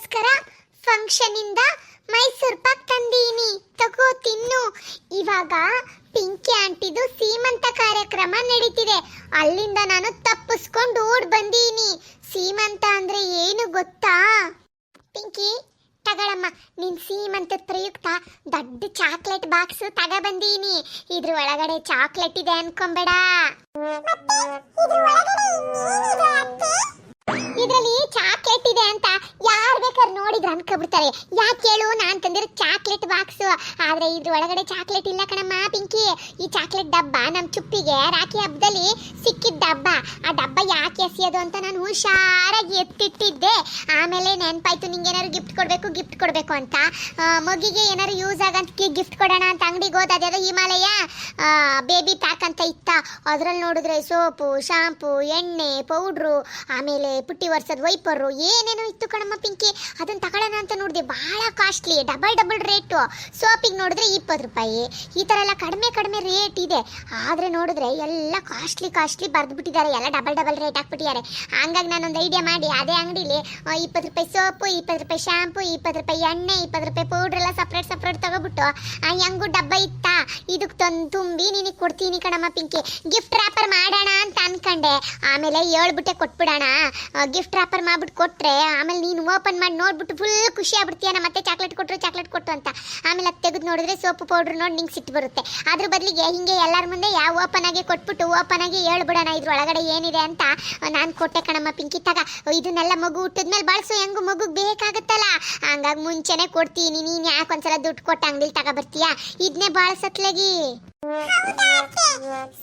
ನಿನ್ಗೋಸ್ಕರ function ಇಂದ ಮೈಸೂರ್ ಪಾಕ್ ತಂದೀನಿ. ತಗೋ, ತಿನ್ನು. ಇವಾಗ ಪಿಂಕಿ ಆಂಟಿದು ಸೀಮಂತ ಕಾರ್ಯಕ್ರಮ ನಡೀತಿದೆ. ಅಲ್ಲಿಂದ ನಾನು ತಪ್ಪಿಸ್ಕೊಂಡು ಓಡ್ ಬಂದೀನಿ. ಸೀಮಂತ ಅಂದ್ರೆ ಏನು ಗೊತ್ತಾ? ಪಿಂಕಿ, ತಗಳಮ್ಮ, ನಿನ್ ಸೀಮಂತ ಪ್ರಯುಕ್ತ ದೊಡ್ಡ ಚಾಕ್ಲೇಟ್ ಬಾಕ್ಸ್ ತಗ ಬಂದೀನಿ. ಇದ್ರ ಒಳಗಡೆ ಚಾಕ್ಲೇಟ್ ಇದೆ ಅನ್ಕೊಂಬೇಡ. ಇದ್ರಲ್ಲಿ ಚಾಕ್ಲೇಟ್ ಇದೆ ಅಂತ ಯಾರ್ ಬೇಕಾದ್ರೆ ನೋಡಿದ್ರೆ ಅನ್ಕೊಬಿಡ್ತಾರೆ ಯಾಕೆ ಹೇಳು ನಾನ್ ತಂದಿರೋ ಚಾಕ್ಲೇಟ್ ಬಾಕ್ಸ್ ಆದ್ರೆ ಇದ್ರ ಒಳಗಡೆ ಚಾಕ್ಲೇಟ್ ಇಲ್ಲ ಕಣಮ್ಮ ಪಿಂಕಿ. ಈ ಚಾಕ್ಲೇಟ್ ಡಬ್ಬ ನಮ್ ಚುಪ್ಪಿಗೆ ರಾಖಿ ಹಬ್ಬದಲ್ಲಿ ಸಿಕ್ಕಿದ ಡಬ್ಬ. ಆ ಡಬ್ಬ ಯಾಕೆ ಎಸೆಯೋದು ಅಂತ ನಾನು ಹುಷಾರಾಗಿ ಎತ್ತಿಟ್ಟಿದ್ದೆ. ಆಮೇಲೆ ನೆನ್ಪಾಯ್ತು ನಿಂಗೆ ಏನಾದ್ರು ಗಿಫ್ಟ್ ಕೊಡ್ಬೇಕು ಗಿಫ್ಟ್ ಕೊಡ್ಬೇಕು ಅಂತ. ಮಗಿಗೆ ಏನಾದ್ರು ಯೂಸ್ ಆಗಂತ ಗಿಫ್ಟ್ ಕೊಡೋಣ ಅಂತ ಅಂಗಡಿಗೆ ಹೋದ ಅದೇ ಹಿಮಾಲಯ? ಬೇಬಿ ಪ್ಯಾಕ್ ಅಂತ ಇತ್ತ. ಅದ್ರಲ್ಲಿ ನೋಡಿದ್ರೆ ಸೋಪು ಶಾಂಪು ಎಣ್ಣೆ ಪೌಡ್ರು ಆಮೇಲೆ ಪುಟ್ಟಿ ವರ್ಷದ ವೈಪರು ಏನೇನೋ ಇತ್ತು ಕಣಮ್ಮ ಪಿಂಕಿ. ಅದನ್ನ ತಗೊಳ್ಳೋಣ ಅಂತ ನೋಡಿದೆ ಬಹಳ ಕಾಸ್ಟ್ಲಿ ಡಬಲ್ ಡಬಲ್ ರೇಟು ಸೋಪಿಗೆ ನೋಡಿದ್ರೆ ಇಪ್ಪತ್ತು ರೂಪಾಯಿ. ಈ ಥರ ಎಲ್ಲ ಕಡಿಮೆ ಕಡಿಮೆ ರೇಟ್ ಇದೆ. ಆದರೆ ನೋಡಿದ್ರೆ ಎಲ್ಲ ಕಾಸ್ಟ್ಲಿ ಕಾಸ್ಟ್ಲಿ ಬರೆದ್ಬಿಟ್ಟಿದ್ದಾರೆ. ಎಲ್ಲ ಡಬಲ್ ಡಬಲ್ ರೇಟ್ ಹಾಕ್ಬಿಟ್ಟಿದ್ದಾರೆ. ಹಂಗಾಗಿ ನಾನೊಂದು ಐಡಿಯಾ ಮಾಡಿ, ಅದೇ ಅಂಗಡಿಲಿ ಇಪ್ಪತ್ತು ರೂಪಾಯಿ ಸೋಪು, ಇಪ್ಪತ್ತು ರೂಪಾಯಿ ಶಾಂಪು ಇಪ್ಪತ್ತು ರೂಪಾಯಿ ಎಣ್ಣೆ, ಇಪ್ಪತ್ತು ರೂಪಾಯಿ ಪೌಡ್ರ್ ಎಲ್ಲ ಸಪ್ರೇಟ್ ಸಪ್ರೇಟ್ ತಗೊಬಿಟ್ಟು ಹೆಂಗು ಡಬ್ಬ ಇತ್ತಾ ಇದಕ್ಕೆ ತಂದು ತುಂಬಿ ನಿನಗೆ ಕೊಡ್ತೀನಿ ಕಣಮ್ಮ ಪಿಂಕಿ. ಗಿಫ್ಟ್ ರ್ಯಾಪರ್ ಮಾಡೋಣ ಅಂತ ಅನ್ಕೊಂಡೆ. ಆಮೇಲೆ ಹೇಳ್ಬಿಟ್ಟೆ ಕೊಟ್ಬಿಡೋಣ. ರ್ಯಾಪರ್ ಮಾಡ್ಬಿಟ್ಟು ಕೊಟ್ಟರೆ ಆಮೇಲೆ ನೀನು ಓಪನ್ ಮಾಡಿ ನೋಡ್ಬಿಟ್ಟು ಫುಲ್ ಖುಷಿ ಆಗ್ಬಿಡ್ತೀಯ ಮತ್ತೆ ಚಾಕ್ಲೇಟ್ ಕೊಟ್ಟರು ಚಾಕ್ಲೇಟ್ ಕೊಟ್ಟು ಅಂತ. ಆಮೇಲೆ ಅದು ತೆಗೆದು ನೋಡಿದ್ರೆ ಸೋಪು ಪೌಡ್ರ್ ನೋಡಿ ನಿಂಗೆ ಸಿಟ್ಟು ಬರುತ್ತೆ. ಅದ್ರ ಬದಲಿಗೆ ಹಿಂಗೆ ಎಲ್ಲರ ಮುಂದೆ ಯಾವ ಓಪನ್ ಆಗಿ ಕೊಟ್ಬಿಟ್ಟು ಓಪನ್ ಆಗಿ ಹೇಳ್ಬಿಡೋಣ ಇದ್ರ ಒಳಗಡೆ ಏನಿದೆ ಅಂತ ನಾನು ಕೊಟ್ಟೆ ಕಣಮ್ಮ ಪಿಂಕಿ. ಇದನ್ನೆಲ್ಲ ಮಗು ಹುಟ್ಟಿದ್ಮೇಲೆ ಬಳಸು, ಹೆಂಗು ಮಗು ಬೇಕಾಗುತ್ತಲ್ಲ? ಹಂಗಾಗಿ ಮುಂಚೆನೆ ಕೊಡ್ತೀನಿ, ನೀನು ಯಾಕೆ ಒಂದ್ಸಲ ದುಡ್ಡು ಕೊಟ್ಟು ಅಂಗಡಿಲಿ ತಗೋ ಬರ್ತೀಯಾ ಇದನ್ನೇ ಬಾಳ್ಸತ್ಲಾಗಿ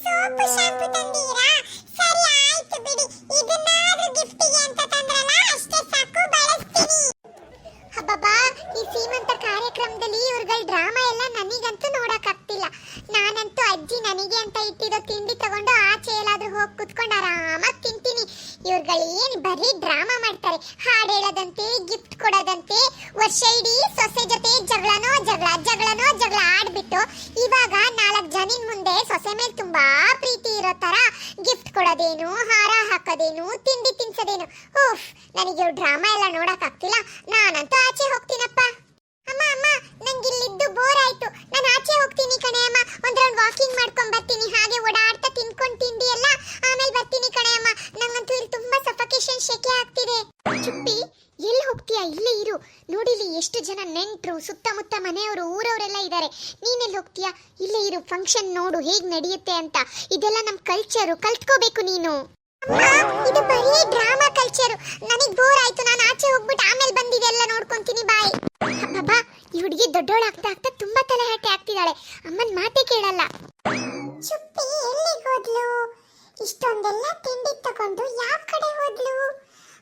ಸೋಪು ಶಾಂಪು ತಂದೀರಾ ಸರಿ ಬಿಡಿ. ಇದನ್ನಾದ್ರೂ ಗಿಫ್ಟಿಗೆ ಅಂತ ತಂದ್ರಲ್ಲ, ಅಷ್ಟೇ ಸಾಕು, ಬಳಸ್ತೀನಿ. ಹಬ್ಬಬ್ಬಾ ಈ ಸೀಮಂತ ಕಾರ್ಯಕ್ರಮದಲ್ಲಿ ಇವ್ರಗಳ ಡ್ರಾಮಾ ಎಲ್ಲ ನನಗಂತೂ ನೋಡಕ್ಕಾಗ್ತಿಲ್ಲ. ನಾನಂತೂ ಅಜ್ಜಿ ನನಗೆ ಅಂತ ಇಟ್ಟಿರೋ ತಿಂಡಿ ತಗೊಂಡು ಆಚೆ ಎಲ್ಲಾದ್ರೂ ಹೋಗಿ ಕುತ್ಕೊಂಡು ಆರಾಮಾಗಿ ತಿಂತೀನಿ. ಇವ್ರುಗಳು ಏನು ಬರೀ ಡ್ರಾಮಾ ಮಾಡ್ತಾರೆ. ಹಾಡು ಹೇಳದಂತೆ ಗಿಫ್ಟ್ ಕೊಡೋದಂತೆ, ವರ್ಷ ಇಡೀ ಸೊಸೆ ಜೊತೆ ಜಗಳನೋ ಜಗಳ ಜಗಳನೋ ಜಗಳ ಆಡ್ಬಿಟ್ಟು ಇವಾಗ ನಾಲ್ಕು ಜನಿನ ಮುಂದೆ ಸೊಸೆ ಮೇಲೆ ತುಂಬಾ ಪ್ರೀತಿ ಇರೋ ತರ ಗಿಫ್ಟ್ ಕೊಡೋದೇನು, ಹಾರ ಹಾಕೋದೇನು, ತಿಂಡಿ ತಿನ್ಸೋದೇನು. ಓಫ್ ನನಗೆ ಡ್ರಾಮಾ ಎಲ್ಲ ನೋಡಕ್ ಆಗ್ತಿಲ್ಲ. ನಾನಂತೂ ಆಚೆ ಹೋಗ್ತೀನಪ್ಪ. ಅಮ್ಮ ಅಮ್ಮ, ನಂಗೆ ಇಲ್ಲಿದ್ದು ಬೋರ್ ಆಯ್ತು. ನಾನು ಆಚೆ ಹೋಗ್ತೀನಿ ಕಣೆ ಅಮ್ಮ. ಒಂದ್ ರೌಂಡ್ ವಾಕಿಂಗ್ ಮಾಡ್ಕೊಂಡ್ ಬರ್ತೀನಿ. ಹಾಗೆ ಓಡಾಡ್ತಾ ತಿನ್ಕೊಂಡ್ ತಿಂಡಿ ಎಲ್ಲ ಆಮೇಲೆ ಬರ್ತೀನಿ ಕಣೆ ಅಮ್ಮ. ನಂಗಂತೂ ಇಲ್ಲಿ ತುಂಬಾ ಸಫಕೇಶನ್ ಶೆಕೆ ಆಗ್ತಿದೆ. ಚುಪ್ಪಿ, ಎಲ್ಲಿ ಹೋಗ್ತೀಯಾ? ಇಲ್ಲೇ ಇರು. ನೋಡಿಲಿ ಎಷ್ಟು ಜನ ನೆಂಟರು, ಸುತ್ತಮುತ್ತ ಮನೆಯವರು, ಊರವರೆಲ್ಲ ಇದ್ದಾರೆ ನೀನೆಲ್ಲಿ ಹೋಗ್ತೀಯಾ? ಇಲ್ಲೇ ಇರು. ಫಂಕ್ಷನ್ ನೋಡು. ಹೇಗ್ ನಡೆಯುತ್ತೆ ಅಂತ. ಇದೆಲ್ಲ ನಮ್ಮ ಕಲ್ಚರು ಕಲ್ತ್ಕೋಬೇಕು ನೀನು. ಇದು ಬರೀ ಡ್ರಾಮಾ ಕಲ್ಚರ್ ನನಗೆ ಬೋರ್ ಆಯ್ತು. ನಾನು ಆಚೆ ಹೋಗ್ಬಿಟ್ಟು ಆಮೇಲೆ ಬಂದಿದೆಲ್ಲ ನೋಡ್ಕೊಂತೀನಿ. ಬಾಯ್ ಹುಡುಗಿ ದೊಡ್ಡೋಳಾಗ್ತಾ ಆಗ್ತಾ ತುಂಬಾ ತಲೆಹರಟೆ ಆಗ್ತಿದ್ದಾಳೆ. ಅಮ್ಮನ ಮಾತೆ ಕೇಳಲ್ಲ. ಚುಪ್ಪಿ ಎಲ್ಲಿಗೆ ಹೋದ್ಲು? ಇಷ್ಟೊಂದೆಲ್ಲ ತಿಂಡಿ ತಗೊಂಡು ಯಾವ ಕಡೆ ಹೋದ್ಲು?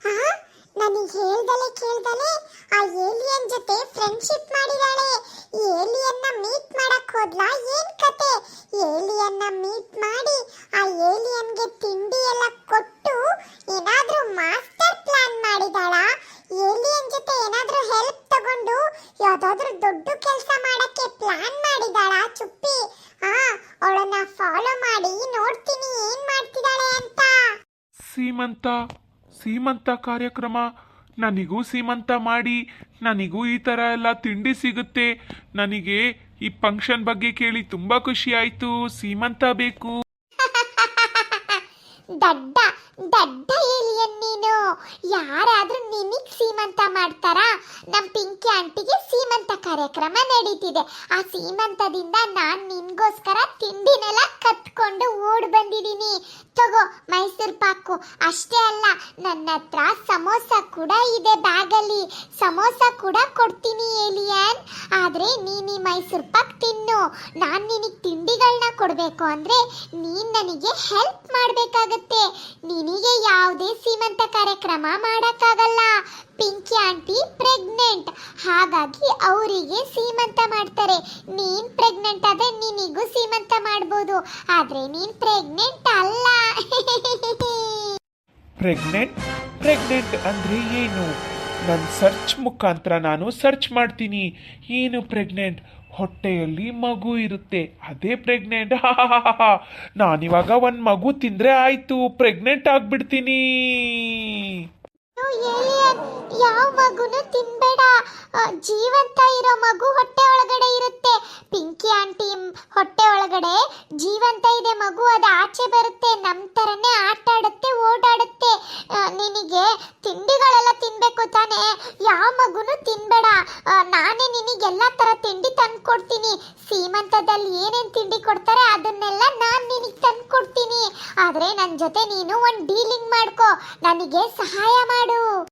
ಹಾ ನನಗೆ ಹೇಳ್ದಲೆ ಕೇಳ್ದಲೆ ಆ ಏಲಿಯನ್ ಜೊತೆ ಫ್ರೆಂಡ್ಶಿಪ್ ಮಾಡಿದಾಳೆ. ಏಲಿಯನ್ನ ಮೀಟ್ ಮಾಡಕ್ ಹೋದ್ಲಾ ಏನ್ ಕತೆ? ಏಲಿಯನ್ನ ಮೀಟ್ ಮಾಡಿ ಆ ಏಲಿಯನ್ಗೆ ತಿಂಡಿ ಎಲ್ಲ ಕೊಟ್ಟು ಏನಾದ್ರೂ ಮಾಸ್ಟರ್ ಪ್ಲಾನ್ ಮಾಡಿದಾಳ? ಏಲಿಯನ್ ಜೊತೆ ಏನಾದ್ರೂ ಹೆಲ್ಪ್ ತಗೊಂಡು ಯಾವ್ದಾದ್ರು ದೊಡ್ಡ ಕೆಲಸ ಮಾಡಕ್ಕೆ ಪ್ಲಾನ್ ಮಾಡಿದಾಳ ಚುಪ್ಪಿ. ಆ ಅವಳನ್ನ ಫಾಲೋ ಮಾಡಿ ನೋಡ್ತೀನಿ ಏನ್ ಮಾಡ್ತಿದ್ದಾಳೆ ಅಂತ. ಸೀಮಂತ ಸೀಮಂತ ಕಾರ್ಯಕ್ರಮ. ನನಗೂ ಸೀಮಂತ ಮಾಡಿ ನನಗೂ ಈ ಥರ ಎಲ್ಲ ತಿಂಡಿ ಸಿಗುತ್ತೆ. ನನಗೆ ಈ ಫಂಕ್ಷನ್ ಬಗ್ಗೆ ಕೇಳಿ ತುಂಬಾ ಖುಷಿ ಆಯ್ತು. ಸೀಮಂತ ಬೇಕು. ದಡ್ಡ ದಡ್ಡ ಏಲಿಯನ್ ನೀನು. ಯಾರಾದ್ರೂ ನಿನಗ್ ಸೀಮಂತ ಮಾಡ್ತಾರಾ? ನಮ್ ಪಿಂಕಿ ಆಂಟಿಗೆ ಸೀಮಂತ ಕಾರ್ಯಕ್ರಮ ನಡೀತಿದೆ. ಆ ಸೀಮಂತದಿಂದ ನಾನ್ ನಿನ್ಗೋಸ್ಕರ ತಿಂಡಿನೆಲ್ಲ ಕತ್ಕೊಂಡು ಓಡ್ ಬಂದಿದ್ದೀನಿ ತಗೋ, ಮೈಸೂರ್ ಪಾಕು. ಅಷ್ಟೇ ಅಲ್ಲ, ನನ್ನ ಹತ್ರ ಸಮೋಸ ಕೂಡ ಇದೆ ಬ್ಯಾಗಲ್ಲಿ. ಸಮೋಸ ಕೂಡ ಕೊಡ್ತೀನಿ, ಏಲಿಯನ್. ಆದ್ರೆ ನೀನು ಮೈಸೂರ್ ಪಾಕ್ ತಿನ್ನು. ನಾನು ನಿನಗೆ ತಿಂಡಿಗಳನ್ನ ಕೊಡಬೇಕು ಅಂದ್ರೆ ನೀನು ನನಗೆ ಹೆಲ್ಪ್ ಮಾಡಬೇಕಾಗತ್ತೆ. ನಿನಗೆ ಯಾವುದೇ ಸೀಮಂತ ಕಾರ್ಯಕ್ರಮ ಮಾಡಕ್ಕಾಗಲ್ಲ. Pinky aunty pregnant. ಹಾಗಾಗಿ ಅವರಿಗೆ ಸೀಮಂತ ಮಾಡ್ತಾರೆ. ನೀನ್ ಪ್ರೆಗ್ನೆಂಟ್ ಆದ್ರೆ ನಿನಿಗೂ ಸೀಮಂತ ಮಾಡ್ಬೋದು. ಆದ್ರೆ ನೀನ್ ಪ್ರೆಗ್ನೆಂಟ್ ಅಲ್ಲ. ಪ್ರೆಗ್ನೆಂಟ್? ಪ್ರೆಗ್ನೆಂಟ್ ಅಂದ್ರೆ ಏನು? ನನ್ನ ಸರ್ಚ್ ಮುಖಾಂತರ ನಾನು ಸರ್ಚ್ ಮಾಡ್ತೀನಿ. ಏನು ಪ್ರೆಗ್ನೆಂಟ್? ಹೊಟ್ಟೆಯಲ್ಲಿ ಮಗು ಇರುತ್ತೆ. ಅದೇ ಪ್ರೆಗ್ನೆಂಟ್. ನಾನಿವಾಗ ಒಂದು ಮಗು ತಿಂದರೆ ಆಯಿತು. ಪ್ರೆಗ್ನೆಂಟ್ ಆಗಿಬಿಡ್ತೀನಿ. ಏಲಿಯನ್ ಏಲಿಯನ್, ಯಾವ ಮಗುನು ತಿನ್ಬೇಡ. ಜೀವಂತ ಇರೋ ಮಗು ಹೊಟ್ಟೆ ಒಳಗಡೆ ಇರುತ್ತೆ. ಪಿಂಕಿ ಆಂಟಿ ಹೊಟ್ಟೆ ಒಳಗಡೆ ಜೀವಂತ ಇದೆ ಮಗು, ಅದು ಆಚೆ ಬರುತ್ತೆ ನಮ್ಮ ಥರನೇ ಆಟ ಆಡುತ್ತೆ ಓಡಾಡುತ್ತೆ ನಿನಗೆ ತಿಂಡಿಗಳೆಲ್ಲ ತಿನ್ಬೇಕು ತಾನೇ. ಯಾವ ಮಗುನು ತಿನ್ಬೇಡ. ನಾನೇ ನಿನಗೆಲ್ಲ ಥರ ತಿಂಡಿ ತಂದು ಕೊಡ್ತೀನಿ ಸೀಮಂತದಲ್ಲಿ ಏನೇನು ತಿಂಡಿ ಕೊಡ್ತಾರೆ ಅದನ್ನೆಲ್ಲ ನಾನು ನಿನಗೆ ತಂದು ಕೊಡ್ತೀನಿ ಆದರೆ ನನ್ನ ಜೊತೆ ನೀನು ಒಂದು ಡೀಲಿಂಗ್ ಮಾಡ್ಕೋ. ನನಗೆ ಸಹಾಯ ಮಾಡು.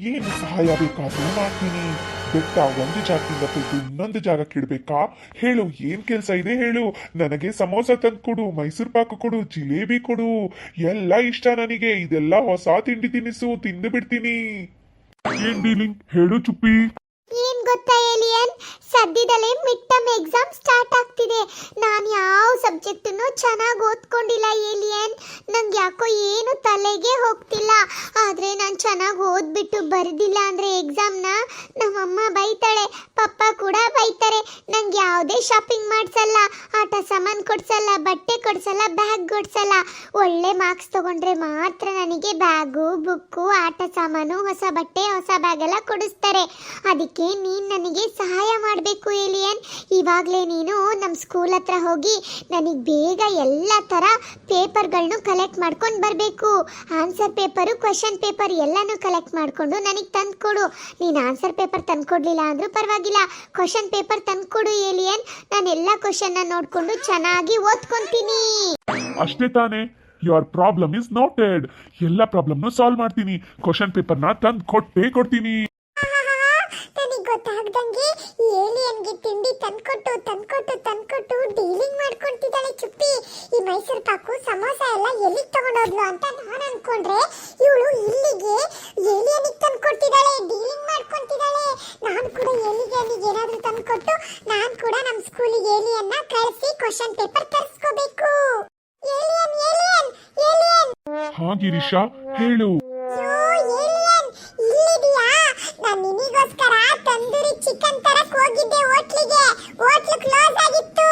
ಏನು ಸಹಾಯ ಬೇಕಾದ್ರೂ ಮಾಡ್ತೀನಿ. ಬೆಟ್ಟ ಒಂದು ಜಾಗದಿಂದ ತೆಗೆದು ಇನ್ನೊಂದು ಜಾಗಕ್ಕೆ ಇಡ್ಬೇಕಾ? ಹೇಳು, ಏನ್ ಕೆಲಸ ಇದೆ ಹೇಳು. ನನಗೆ ಸಮೋಸ ತಂದು ಕೊಡು ಮೈಸೂರು ಪಾಕು ಕೊಡು, ಜಿಲೇಬಿ ಕೊಡು. ಎಲ್ಲ ಇಷ್ಟ ನನಗೆ. ಇದೆಲ್ಲ ಹೊಸ ತಿಂಡಿ ತಿನಿಸು, ತಿಂದು ಬಿಡ್ತೀನಿ. ಏನ್ ಡೀಲಿಂಗ್? ಹೇಳು ಚುಪ್ಪಿ. ಗೊತ್ತಾ, ಏಲಿಯನ್? ಸದ್ಯದಲ್ಲೇ ಮಿಡ್ ಟರ್ಮ್ ಎಕ್ಸಾಮ್ ಸ್ಟಾರ್ಟ್ ಆಗ್ತಿದೆ. ನಾನು ಯಾವ ಸಬ್ಜೆಕ್ಟನ್ನು ಚೆನ್ನಾಗಿ ಓದ್ಕೊಂಡಿಲ್ಲ, ಏಲಿಯನ್. ನಂಗೆ ಯಾಕೋ ಏನು ತಲೆಗೆ ಹೋಗ್ತಿಲ್ಲ. ಆದರೆ ನಾನು ಚೆನ್ನಾಗಿ ಓದ್ಬಿಟ್ಟು ಬರೆದಿಲ್ಲ ಅಂದರೆ ಎಕ್ಸಾಮ್ನ ನಮ್ಮಮ್ಮ ಬೈತಾಳೆ, ಪಪ್ಪ ಕೂಡ ಬೈತಾರೆ. ನಂಗೆ ಯಾವುದೇ ಶಾಪಿಂಗ್ ಮಾಡಿಸಲ್ಲ, ಆಟ ಸಾಮಾನು ಕೊಡ್ಸಲ್ಲ, ಬಟ್ಟೆ ಕೊಡ್ಸಲ್ಲ ಬ್ಯಾಗ್ ಕೊಡ್ಸಲ್ಲ. ಒಳ್ಳೆ ಮಾರ್ಕ್ಸ್ ತಗೊಂಡ್ರೆ ಮಾತ್ರ ನನಗೆ ಬ್ಯಾಗು ಬುಕ್ಕು ಆಟ ಸಾಮಾನು, ಹೊಸ ಬಟ್ಟೆ, ಹೊಸ ಬ್ಯಾಗೆಲ್ಲ ಕೊಡಿಸ್ತಾರೆ. ಅದಕ್ಕೆ ನೀನು ನನಗೆ ಸಹಾಯ ಮಾಡಬೇಕು, ಏಲಿಯನ್. ಇವಾಗಲೇ ನೀನು ನಮ್ಮ ಸ್ಕೂಲ್ ಹತ್ರ ಹೋಗಿ ನನಗೆ ಬೇಗ ಎಲ್ಲ ಥರ ಪೇಪರ್ಗಳನ್ನು ಕಲೆಕ್ಟ್ ಮಾಡ್ಕೊಂಡು ಬರಬೇಕು. ಆನ್ಸರ್ ಪೇಪರು ಕ್ವಶನ್ ಪೇಪರ್ ಎಲ್ಲನೂ ಕಲೆಕ್ಟ್ ಮಾಡಿಕೊಂಡು ನನಗೆ ತಂದ್ಕೊಡು. ನೀನು ಆನ್ಸರ್ ಪೇಪರ್ ತಂದ್ಕೊಡ್ಲಿಲ್ಲ ಅಂದರೂ ಪರವಾಗಿಲ್ಲ. ಕ್ವಶನ್ ಪೇಪರ್ ತಂದ್ಕೊಡು, ಏಲಿಯನ್. ನಾನು ಎಲ್ಲ ಕ್ವಶನ್ನ ನೋಡಿಕೊಂಡು ಚೆನ್ನಾಗಿ ಓದ್ಕೊತೀನಿ. ಅಷ್ಟೇ ತಾನೇ. ಯುವರ್ ಪ್ರಾಬ್ಲಮ್ ಇಸ್ ನೋಟೆಡ್ ಎಲ್ಲ ಪ್ರಾಬ್ಲಮ್ನು ಸಾಲ್ವ್ ಮಾಡ್ತೀನಿ. ಕ್ವಶನ್ ಪೇಪರ್ನ ತಂದು ಕೊಟ್ಟೇ ಕೊಡ್ತೀನಿ ನನಗೆ ಗೊತ್ತಾಗ್ದಂಗೆ ಏಲಿಯನ್ಗೆ ತಿಂಡಿ ತಂದ್ಕೊಟ್ಟು ತಂದ್ಕೊಟ್ಟು ತಂದ್ಕೊಟ್ಟು ಡೀಲಿಂಗ್ ಮಾಡ್ಕೊಂತಿದ್ದಾಳೆ ಚುಪ್ಪಿ ಈ ಮೈಸೂರು ಪಾಕು ಸಮೋಸ ಎಲ್ಲ ಎಲ್ಲಿಗೆ ತಗೊಂಡೋದ್ಲು ಅಂತ ನಾನು ಅನ್ಕೊಂಡ್ರೆ ಇವಳು ಇಲ್ಲಿಗೆ ಏಲಿಯನಿಗೆ ತಂದ್ಕೊಡ್ತಿದ್ದಾಳೆ ಡೀಲಿಂಗ್ ಮಾಡ್ಕೊಂತಿದ್ದಾಳೆ ನಾನು ಕೂಡ ಏಲಿಯನಿಗೆ ಏನಾದರೂ ನಾನ್ ಕೂಡ ನಮ್ಮ ಸ್ಕೂಲಿಗೆ ಏಲಿಯನ್ನ ಕಳಿಸಿ question paper ತರಿಸ್ಕೋಬೇಕು. Alien alien alien. ಹಾ ಗಿರಿಶಾ ಹೇಳು. ಏಲಿಯನ್ ಇಲ್ಲಿದ್ಯಾ ನಾನು ನಿನಿಗೋಸ್ಕರ ತಂದೂರಿ ಚಿಕನ್ ತರಕ್ ಹೋಗಿದ್ದೆ ಹೋಟ್ಲಿಗೆ. ಹೋಟ್ಲು ಕ್ಲೋಸ್ ಆಗಿತ್ತು.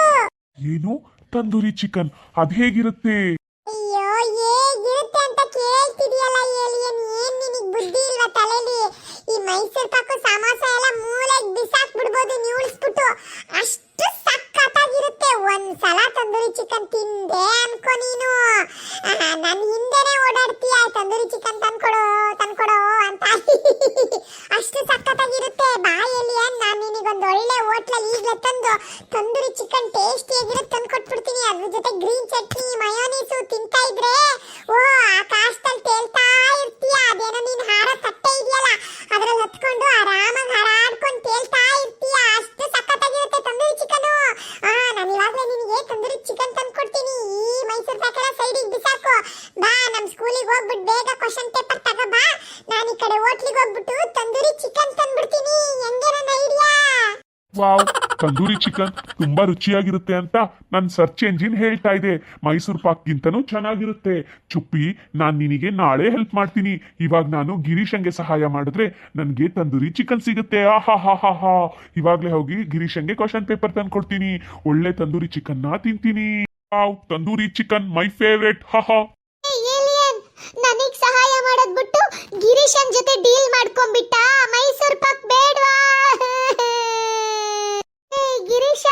ಏನು? ತಂದೂರಿ ಚಿಕನ್ ಅದ್ ಹೇಗಿರುತ್ತೆ ಅಯ್ಯೋ ಹೇಗಿರುತ್ತೆ ಅಂತ ಕೇಳ್ತಿದ್ಯಲ್ಲ ಏಲಿಯನ್ ಏನ್ ನಿನಗ್ ಬುದ್ಧಿ ಇಲ್ವಾ ತಲೆಲಿ ಈ ಮೈಸೂರ್ ಪಾಕು ಸಮೋಸ ಎಲ್ಲ ಮೂಲೆಗ್ ಬಿಸಾಕ್ ಬಿಡ್ಬೋದು ನಿವುಳಿಸ್ಬಿಟ್ಟು ಅಷ್ಟು ಸಖತ್ತಾಗಿರುತ್ತೆ ಒಂದ್ಸಲ ತಂದೂರಿ ಚಿಕನ್ ತಿಂದೆ ಅನ್ಕೋ ನೀನು ನನ್ನ ಹಿಂದೆನೆ ಓಡಾಡ್ತೀಯ? ತಂದೂರಿ ಚಿಕನ್ ತಂದ್ಕೊಡು ತಂದ್ಕೊಡು ಅಂತ. ಅಷ್ಟು ಸಖತ್ತಾಗಿರುತ್ತೆ. ಬಾಯಲ್ಲಿ ನಾನು ನಿನಗೊಂದು ಒಳ್ಳೆ ಹೋಟ್ಲಲ್ಲಿ ಈಗಲೇ ತಂದು ತಂದೂರಿ ಚಿಕನ್ ಟೇಸ್ಟಿಯಾಗಿರುತ್ತೆ ತಂದು ಕೊಟ್ಬಿಡ್ತೀನಿ ಅದ್ರ ಜೊತೆ ಗ್ರೀನ್ ಚಟ್ನಿ ಮಯೋನೀಸು ತಿಂತಾ ಇದ್ರೆ ಓ ಆಕಾಶದಲ್ಲಿ ತೇಲ್ತಾ ಇರ್ತೀಯ ಅದೇನೋ ನೀನ್ ಹಾರ ತಟ್ಟೆ ಇದೆಯಲ್ಲ ಅದ್ರಲ್ಲಿ ಹತ್ಕೊಂಡು ಆರಾಮಾಗಿ ಹಾರಾಡ್ಕೊಂಡು ತೇಲ್ತಾ ಇರ್ತೀಯ ಅಷ್ಟು ಸಖತ್ತಾಗಿರುತ್ತೆ ತಂದೂರಿ ಚಿಕನ್ ಆ ನಾನು ಇವಾಗಲೇ ನಿನಗೆ ತಂದೂರಿ ಚಿಕನ್ ತಂದು ಕೊಡ್ತೀನಿ ಈ ಮೈಸೂರು ಪ್ಯಾಕೆಲ್ಲ ಸೈಡಿಗೆ ಬಿಸಾಕು ಬಾ ನಮ್ಮ ಸ್ಕೂಲಿಗೆ ಹೋಗ್ಬಿಟ್ಟು ಬೇಗ ಕ್ವಶನ್ ಪೇಪರ್ ತಗೋ ಬಾ ನಾನು ಈ ಕಡೆ ಹೋಟ್ಲಿಗೆ ಹೋಗ್ಬಿಟ್ಟು ತಂದೂರಿ ಚಿಕನ್ ತಂದ್ಬಿಡ್ತೀನಿ ಹೆಂಗೆ ನನ್ನ ಐಡಿಯಾ ವಾವ್, ತಂದೂರಿ ಚಿಕನ್ ತುಂಬಾ ರುಚಿಯಾಗಿರುತ್ತೆ ಅಂತ ನನ್ನ ಸರ್ಚ್ ಎಂಜಿನ್ ಹೇಳ್ತಾ ಇದೆ. ಮೈಸೂರು ಪಾಕ್ಗಿಂತನೂ ಚೆನ್ನಾಗಿರುತ್ತೆ. ಚುಪ್ಪಿ, ನಾನು ನಿನಗೆ ನಾಳೆ ಹೆಲ್ಪ್ ಮಾಡ್ತೀನಿ. ಇವಾಗ ನಾನು ಗಿರೀಶಂಗೆ ಸಹಾಯ ಮಾಡಿದ್ರೆ ನನಗೆ ತಂದೂರಿ ಚಿಕನ್ ಸಿಗುತ್ತೆ. ಆಹಾ ಹಾ ಹಾ ಹಾ ಇವಾಗಲೇ ಹೋಗಿ ಗಿರೀಶಂಗೆ ಕ್ವಶನ್ ಪೇಪರ್ ತಂದು ಕೊಡ್ತೀನಿ ಒಳ್ಳೆ ತಂದೂರಿ ಚಿಕನ್ನ ತಿಂತೀನಿ. Wow, tandoori chicken my favourite ಹಾ ಹಾ ಸಹಾಯ ಮಾಡೋದ್ ಬಿಟ್ಟು ಗಿರೀಶನ್ ಜೊತೆ ಡೀಲ್ ಮಾಡ್ಕೊಂಡ್ಬಿಟ್ಟ? ಮೈಸೂರು ಪಾಕ್ ಬೇಡ್ವಾ? ಗಿರೀಶ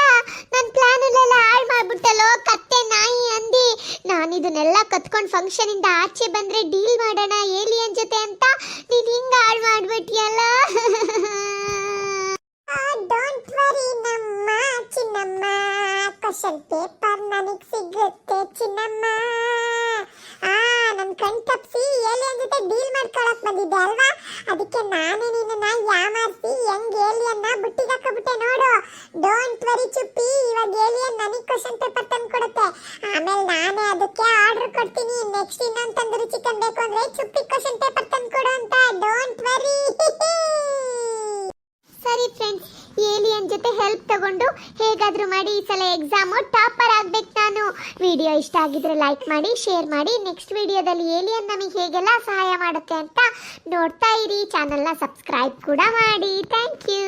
ನನ್ನ ಪ್ಲಾನ್ ಎಲ್ಲ ಹಾಳು ಮಾಡ್ಬಿಟ್ಟಲ್ಲೋ, ಕತ್ತೆ ನಾಯಿ ಅಂದಿ. ನಾನು ಇದನ್ನೆಲ್ಲ ಕತ್ಕೊಂಡು ಫಂಕ್ಷನ್ ಇಂದ ಆಚೆ ಬಂದ್ರೆ ಡೀಲ್ ಮಾಡೋಣ ಏಲಿಯನ್ ಜೊತೆ ಅಂತ? ನೀನು ಹಿಂಗ ಹಾಳು ಮಾಡ್ಬಿಟ್ಟಿಯಲ್ಲ ಡೋಂಟ್ ವರಿ ನಮ್ಮ ಚಿನ್ನಮ್ಮ. ಕ್ವಶನ್ ಪೇಪರ್ ನನಗ್ ಸಿಗುತ್ತೆ ಚಿನ್ನಮ್ಮ. ಆ ನನ್ನ ಕಣ್ ತಪ್ಸಿ ಏಲಿಯನ್ ಜೊತೆ ಡೀಲ್ ಮಾಡ್ಕೊಳಕ್ ಬಂದಿದ್ದೆ ಅಲ್ವಾ? ಅದಕ್ಕೆ ನಾನೇ ನಿನ್ನ ಯಾಮಾರಿಸಿ ಹೆಂಗ್ ಏಲಿಯನ್ನ ಬುಟ್ಟಿಗೆ ಹಾಕಬಿಟ್ಟೆ ನೋಡು. ಡೋಂಟ್ ವರಿ ಚುಪ್ಪಿ, ಇವಾಗ ಏಲಿಯನ್ ನನಗ್ ಕ್ವಶನ್ ಪೇಪರ್ ತಂದು ಕೊಡುತ್ತೆ ಆಮೇಲೆ ನಾನೇ ಅದಕ್ಕೆ ಆರ್ಡರ್ ಕೊಡ್ತೀನಿ. ನೆಕ್ಸ್ಟ್ ಇನ್ನೊಂದು ತಂದೂರಿ ಚಿಕನ್ ಬೇಕು ಅಂದ್ರೆ ಚುಪ್ಪಿ ಕ್ವಶನ್ ಪೇಪರ್ ತಂದು ಕೊಡು ಅಂತ. ಡೋಂಟ್ ವರಿ ಸರಿ ಫ್ರೆಂಡ್ಸ್ ಏಲಿಯನ್ ಜೊತೆ ಹೆಲ್ಪ್ ತಗೊಂಡು ಹೇಗಾದ್ರೂ ಮಾಡಿ ಈ ಸಲ ಎಕ್ಸಾಮು ಟಾಪರ್ ಆಗ್ಬೇಕು ನಾನು. ವಿಡಿಯೋ ಇಷ್ಟ ಆಗಿದ್ರೆ ಲೈಕ್ ಮಾಡಿ ಶೇರ್ ಮಾಡಿ. ನೆಕ್ಸ್ಟ್ ವಿಡಿಯೋದಲ್ಲಿ ಏಲಿಯನ್ ನಮಗೆ ಹೇಗೆಲ್ಲ ಸಹಾಯ ಮಾಡುತ್ತೆ ಅಂತ ನೋಡ್ತಾ ಇರಿ. ಚಾನಲ್ನ ಸಬ್ಸ್ಕ್ರೈಬ್ ಕೂಡ ಮಾಡಿ. Thank you